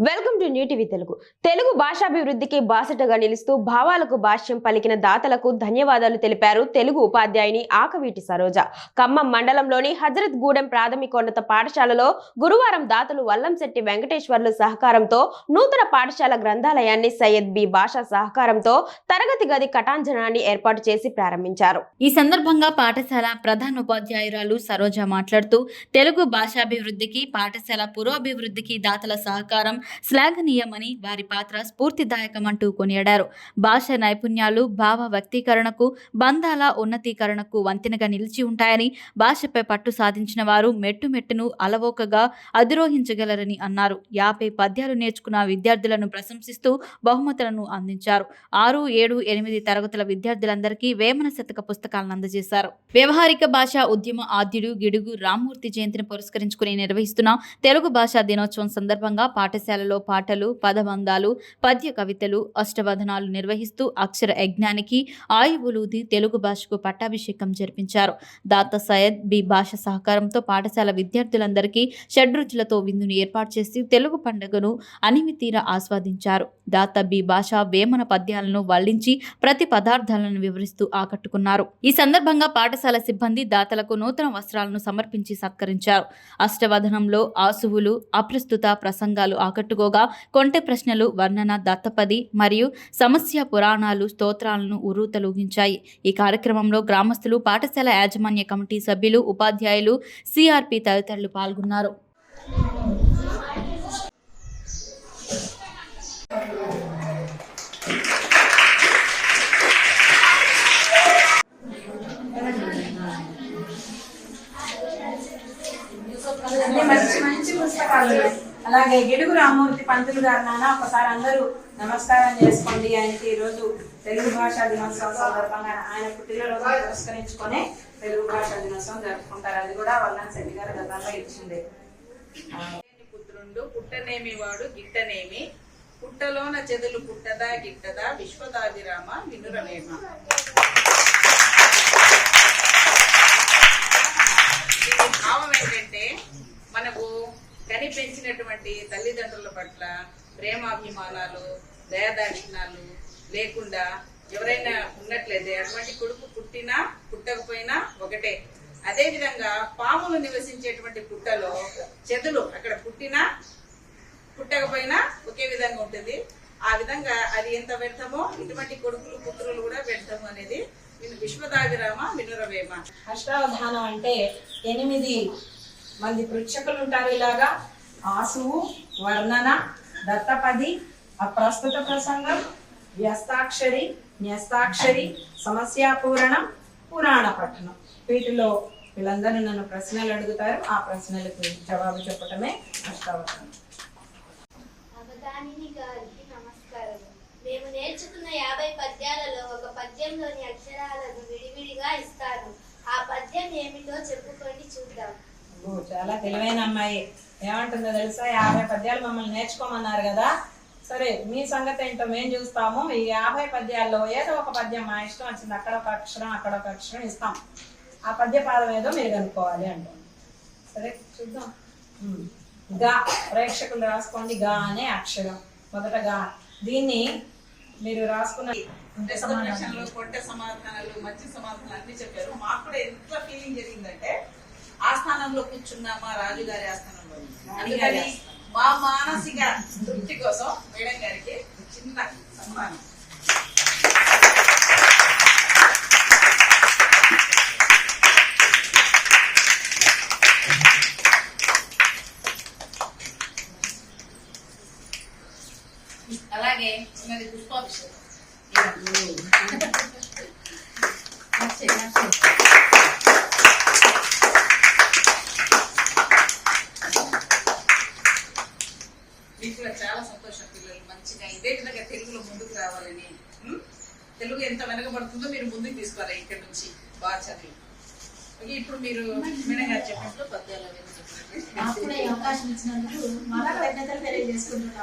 Welcome to new TV Telugu. Telugu భాషాభివృద్ధికి బాసటగా నిలుస్తూ భావాలకు భాష్యం పలికిన దాతలకు ధన్యవాదాలు తెలిపారు తెలుగు ఉపాధ్యాయుని ఆకవీటి సరోజ. ఖమ్మం మండలంలోని హజరత్ గూడెం ప్రాథమికోన్నత పాఠశాలలో గురువారం దాతలు వల్లంశెట్టి వెంకటేశ్వర్లు సహకారంతో నూతన పాఠశాల గ్రంథాలయాన్ని సయ్యద్ బి. భాషా సహకారంతో తరగతి గది కటాంజనాన్ని ఏర్పాటు చేసి ప్రారంభించారు. ఈ సందర్భంగా పాఠశాల ప్రధాన ఉపాధ్యాయురాలు సరోజ మాట్లాడుతూ తెలుగు భాషాభివృద్ధికి పాఠశాల పురోభివృద్ధికి దాతల సహకారం శ్లాఘనీయమని వారి పాత్ర స్ఫూర్తిదాయకమంటూ కొనియాడారు. భాష నైపుణ్యాలు భావ వ్యక్తీకరణకు బంధాల ఉన్నతీకరణకు వంతెనగా నిలిచి ఉంటాయని భాషపై పట్టు సాధించిన వారు మెట్టు మెట్టును అలవోకగా అధిరోహించగలరని అన్నారు. యాభై పద్యాలు నేర్చుకున్న విద్యార్థులను ప్రశంసిస్తూ బహుమతులను అందించారు. ఆరు ఏడు ఎనిమిది తరగతుల విద్యార్థులందరికీ వేమన శతక పుస్తకాలను అందజేశారు. వ్యవహారిక భాష ఉద్యమ ఆద్యుడు గిడుగు రామ్మూర్తి జయంతిని పురస్కరించుకుని నిర్వహిస్తున్న తెలుగు భాషా దినోత్సవం సందర్భంగా పాఠశాల పాఠశాలలో పాటలు పదబంధాలు పద్య కవితలు అష్టవధనాలు నిర్వహిస్తూ అక్షర యజ్ఞానికి ఆయువులూది తెలుగు భాషకు పట్టాభిషేకం జరిపించారు. దాత సయ్యద్ బి భాష సహకారంతో పాఠశాల విద్యార్థులందరికీ షడ్రుచులతో విందును ఏర్పాటు చేసి తెలుగు పండుగను అనిమితీర ఆస్వాదించారు. దాత బి భాష వేమన పద్యాలను వల్లించి ప్రతి పదార్థాలను వివరిస్తూ ఆకట్టుకున్నారు. ఈ సందర్భంగా పాఠశాల సిబ్బంది దాతలకు నూతన వస్త్రాలను సమర్పించి సత్కరించారు. అష్టవధనంలో ఆసువులు అప్రస్తుత ప్రసంగాలు ఆకట్టుకోగా కొంటె ప్రశ్నలు వర్ణన దత్తపది మరియు సమస్య పురాణాలు స్తోత్రాలను ఉర్రూతలూగించాయి. ఈ కార్యక్రమంలో గ్రామస్తులు పాఠశాల యాజమాన్య కమిటీ సభ్యులు ఉపాధ్యాయులు సిఆర్పి తదితరులు పాల్గొన్నారు. మంచి మంచి పుస్తకాలు. అలాగే గిడుగు రామూర్తి పంతులు గారు నాన్న ఒకసారి అందరూ నమస్కారం చేసుకోండి. ఆయనకి ఈ రోజు తెలుగు భాషా దినోత్సవం సందర్భంగా ఆయన పుట్టినరోజు పురస్కరించుకొని తెలుగు భాషా దినోత్సవం జరుపుకుంటారు. అది కూడా వాళ్ళ శెట్టి గారు గతంలో ఇచ్చింది. పుత్రుండు పుట్టనేమి వాడు గిట్టనేమి. పుట్టలోన చెదులు పుట్టదా గిట్టదా విశ్వదాభిరామ వినురవేమ ఉన్నటువంటి తల్లిదండ్రుల పట్ల ప్రేమాభిమానాలు దయాదాక్షిణాలు లేకుండా ఎవరైనా ఉన్నట్లయితే అటువంటి కొడుకు పుట్టినా పుట్టకపోయినా ఒకటే. అదే విధంగా పాములు నివసించేటువంటి పుట్టలో చెదులు అక్కడ పుట్టినా పుట్టకపోయినా ఒకే విధంగా ఉంటుంది. ఆ విధంగా అది ఎంత వ్యర్థమో ఇటువంటి కొడుకులు పుత్రులు కూడా వ్యర్థము అనేది విను- విశ్వదాభిరామ వినురవేమ. అష్టావధానం అంటే ఎనిమిది మంది పృక్షకులు ఉంటారు ఇలాగా. ఆసువు వర్ణన దత్తపది అప్రస్తుత ప్రసంగం వ్యస్తాక్షరి న్యస్తాక్షరి సమస్యాపూరణం పురాణ పఠనం. వీటిలో వీళ్ళందరూ నన్ను ప్రశ్నలు అడుగుతారు. ఆ ప్రశ్నలకు జవాబు చెప్పటమే అవధానిని గారికి నమస్కారం. మేము నేర్చుకున్న యాభై పద్యాలలో ఒక పద్యంలోని అక్షరాలను విడివిడిగా ఇస్తాను. ఆ పద్యం ఏమిటో చెప్పుకొని చూద్దాం. చాలా తెలివైన అమ్మాయి. ఏమంటుందో తెలుసా? యాభై పద్యాలు మమ్మల్ని నేర్చుకోమన్నారు కదా. సరే మీ సంగతి ఏంటో మేము చూస్తాము. ఈ యాభై పద్యాల్లో ఏదో ఒక పద్యం మా ఇష్టం వచ్చింది. అక్కడ ఒక అక్షరం అక్కడ ఒక అక్షరం ఇస్తాం. ఆ పద్య పాదం ఏదో మీరు కనుక్కోవాలి అంటాం. సరే చూద్దాం. గా ప్రేక్షకులు రాసుకోండి. గా అనే అక్షరం. మొదట గా. దీన్ని మీరు రాసుకున్న సమాధానాలు మంచి సమాధానాలు అన్ని చెప్పారు. మాకు కూడా ఎంత ఫీలింగ్ జరిగిందంటే ఆ స్థానంలో కూర్చున్నామా రాజుగారి ఆస్థానంలో అందుకని మా మానసిక తృప్తి కోసం మేడం గారికి చిన్న సన్మానం. అలాగే చిన్నది పుష్పాభిషేకం. మీకు కూడా చాలా సంతోషం పిల్లలు. మంచిగా ఇదే విధంగా తెలుగులో ముందుకు రావాలని. తెలుగు ఎంత వెనకబడుతుందో మీరు ముందుకు తీసుకోవాలి ఇక్కడ నుంచి. బాగా చదివి. ఇప్పుడు మీరు మీనగారు చెప్పినట్లు పద్యాలు అవన్నీ చెప్పినట్లు అవకాశం ఇచ్చినందుకు మా తెలియజేసుకుంటున్నాం.